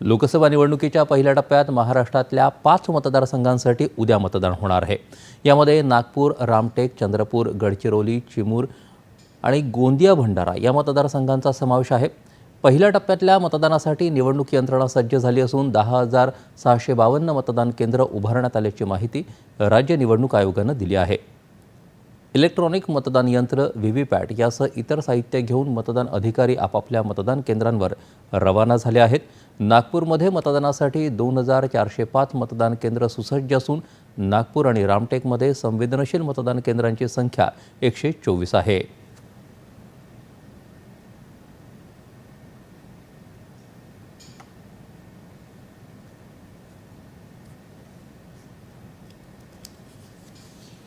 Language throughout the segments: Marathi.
लोकसभा निवडणुकीच्या पहिल्या टप्प्यात महाराष्ट्रातल्या पाच मतदारसंघांसाठी उद्या मतदान होणार आहे. यामध्ये नागपूर रामटेक चंद्रपूर गडचिरोली चिमूर आणि गोंदिया भंडारा या मतदारसंघांचा समावेश आहे. पहिल्या टप्प्यातल्या मतदानासाठी निवडणूक यंत्रणा सज्ज झाली असून दहा हजार सहाशे बावन्न मतदान केंद्र उभारण्यात आल्याची माहिती राज्य निवडणूक आयोगानं दिली आहे. इलेक्ट्रॉनिक मतदान यंत्र व्ही व्ही पॅट यासह इतर साहित्य घेऊन मतदान अधिकारी आपापल्या मतदान केंद्रांवर रवाना झाले आहेत. नागपूरमध्ये मतदानासाठी दोन हजार चारशे पाच मतदान केंद्र सुसज्ज असून नागपूर आणि रामटेकमध्ये संवेदनशील मतदान केंद्रांची संख्या एकशे चोवीस आहे.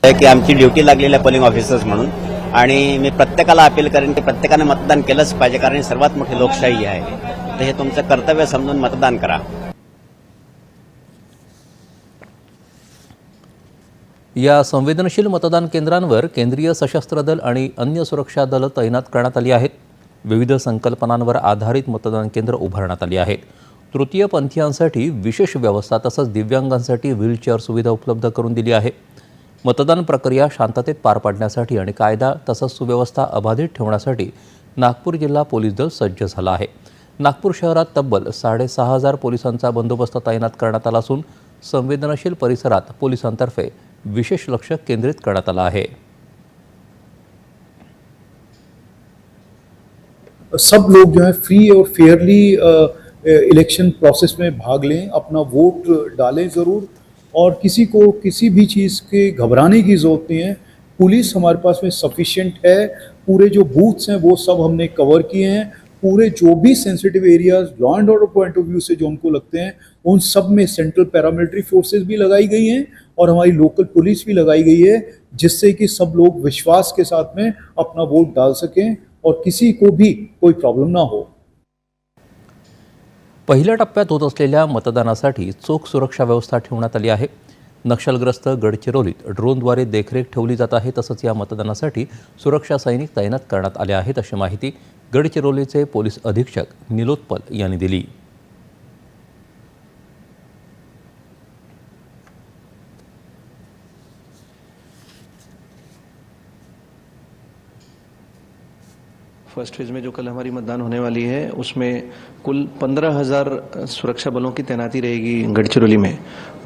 की आमची ड्युटी लागलेली आहे पोलिंग ऑफिसर्स म्हणून. आणि मी प्रत्येकाला अपील करेन की प्रत्येकाने मतदान केलंच पाहिजे कारण ही सर्वात मोठी लोकशाही आहे. तर हे तुमचं कर्तव्य समजून मतदान करा. या संवेदनशील मतदान केंद्रांवर केंद्रीय सशस्त्र दल आणि अन्य सुरक्षा दलं तैनात करण्यात आली आहेत. विविध संकल्पनांवर आधारित मतदान केंद्र उभारण्यात आली आहेत. तृतीय पंथीयांसाठी विशेष व्यवस्था तसंच दिव्यांगांसाठी व्हीलचेअर सुविधा उपलब्ध करून दिली आहे. मतदान प्रक्रिया शांततेत पार पाडण्यासाठी आणि कायदा तसंच सुव्यवस्था अबाधित ठेवण्यासाठी नागपूर जिल्हा पोलीस दल सज्ज झाला आहे. नागपूर शहरात तब्बल साडेसहा हजार पोलिसांचा बंदोबस्त तैनात करण्यात आला असून संवेदनशील परिसरात पोलिसांतर्फे विशेष लक्ष केंद्रित करण्यात आलं आहे. सब लोग जो है फ्री और फेयरली इलेक्शन प्रोसेस में भाग लें अपना वोट डालें ज़रूर। और किसी को किसी भी चीज़ के घबराने की ज़रूरत नहीं है। पुलिस हमारे पास में सफिशेंट है। पूरे जो बूथ्स हैं, वो सब हमने कवर किए हैं। पूरे जो भी sensitive areas law and order point of view से जो उनको लगते हैं, उन सब में सेंट्रल पैरामिलिट्री फोर्सेस भी लगाई गई हैं और हमारी लोकल पुलिस भी लगाई गई है, जिससे कि सब लोग विश्वास के साथ में अपना वोट डाल सकें और किसी को भी कोई प्रॉब्लम ना हो। पहिल्या टप्प्यात होत असलेल्या मतदानासाठी चोख सुरक्षा व्यवस्था ठेवण्यात आली आहे. नक्षलग्रस्त गडचिरोलीत ड्रोनद्वारे देखरेख ठेवली जात आहे तसंच या मतदानासाठी सुरक्षा सैनिक तैनात करण्यात आले आहेत अशी माहिती गडचिरोलीचे पोलीस अधीक्षक निलोत्पल यांनी दिली. फ़र्स्ट फ़ेज़ में जो कल हमारी मतदान होने वाली है, उसमें कुल पंद्रह हज़ार सुरक्षा बलों की तैनाती रहेगी गढ़चिरौली में।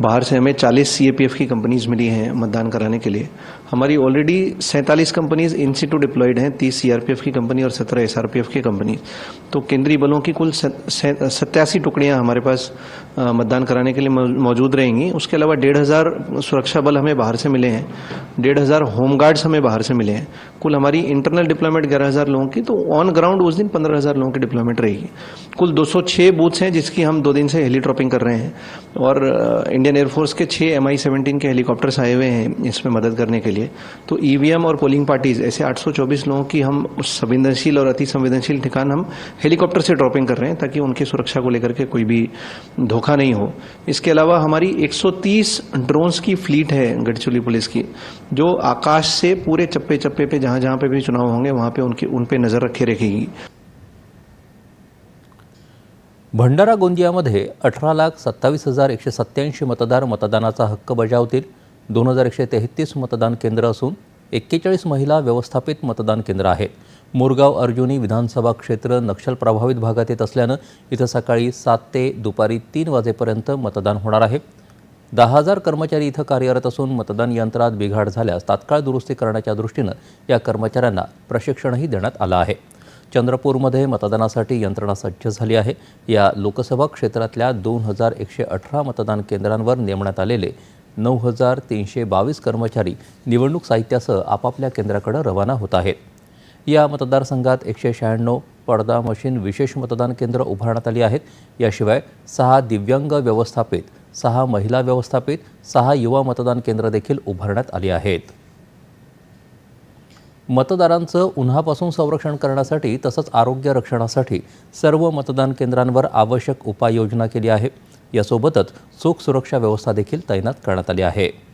बाहर से हमें 40 सीएपीएफ की कंपनीज़ मिली हैं मतदान कराने के लिए। हमारी ऑलरेडी सैंतालीस कंपनीज़ इन सिटू डिप्लॉयड हैं, तीस सीआरपीएफ की कंपनी और सत्रह एसआरपीएफ की कंपनी तो केंद्रीय बलों की कुल सत्तासी टुकड़ियाँ हमारे पास मतदान कराने के लिए मौजूद रहेंगी। उसके अलावा डेढ़ हज़ार सुरक्षा बल हमें बाहर से मिले हैं। डेढ़ हज़ार होमगार्ड्स हमें बाहर से मिले हैं। कुल हमारी इंटरनल डिप्लॉयमेंट ग्यारह हज़ार लोगों की तो ऑन ग्राउंड उस दिन पंद्रह हज़ार लोगों की डिप्लॉयमेंट रहेगी। कुल 206 बूथ्स हैं जिसकी हम दो दिन से हेलीट्रॉपिंग कर रहे हैं। और इंडियन एयरफोर्स के छः एम आई सेवनटीन के हेलीकॉप्टर्स आए हुए हैं इसमें मदद करने के लिए। तो ईवीएम और पोलिंग पार्टीज़ ऐसे 824 लोगों की हम उस संवेदनशील और अति संवेदनशील ठिकान हम हेलीकॉप्टर से ड्रॉपिंग कर रहे हैं, ताकि उनकी सुरक्षा को लेकर के कोई भी धोखा नहीं हो। इसके अलावा हमारी 130 ड्रोन्स की फ्लीट है गढ़चिरौली पुलिस की, जो आकाश से पूरे चप्पे चप्पे पे जहाँ जहाँ पे भी चुनाव होंगे, वहाँ पे उनकी, उन पे नज़र रखे रखेगी भंडारा गोंदियामध्ये अठरा लाख सत्तावीस हज़ार एकशे सत्याऐंशी मतदार मतदानाचा हक्क बजावतील. दोन हज़ार एकशे तेहतीस मतदान केंद्र असून एक्केचाळीस महिला व्यवस्थापित मतदान केंद्र आहेत. मोरगाव अर्जुनी विधानसभा क्षेत्र नक्षल प्रभावित भागात येत असल्यानं इथं सकाळी सात ते दुपारी तीन वाजेपर्यंत मतदान होणार आहे. दहा हजार कर्मचारी इथं कार्यरत असून मतदान यंत्रात बिघाड झाल्यास तात्काळ दुरुस्ती करण्याच्या दृष्टीनं या कर्मचाऱ्यांना प्रशिक्षणही देण्यात आलं आहे. चंद्रपूरमध्ये मतदानासाठी यंत्रणा सज्ज झाली आहे. या लोकसभा क्षेत्रातल्या दोन हजार एकशे अठरा मतदान केंद्रांवर नेमण्यात आलेले नऊ हजार तीनशे बावीस कर्मचारी निवडणूक साहित्यासह आपापल्या केंद्राकडे रवाना होत आहेत. या मतदारसंघात एकशे शहाण्णव पडदा मशीन विशेष मतदान केंद्र उभारण्यात आली आहेत. याशिवाय सहा दिव्यांग व्यवस्थापित सहा महिला व्यवस्थापित सहा युवा मतदान केंद्र देखील उभारण्यात आली आहेत. मतदारांचं उन्हापासून संरक्षण करण्यासाठी तसंच आरोग्य रक्षणासाठी सर्व मतदान केंद्रांवर आवश्यक उपाययोजना केली आहे. यासोबतच चोख सुरक्षा व्यवस्था देखील तैनात करण्यात आली आहे.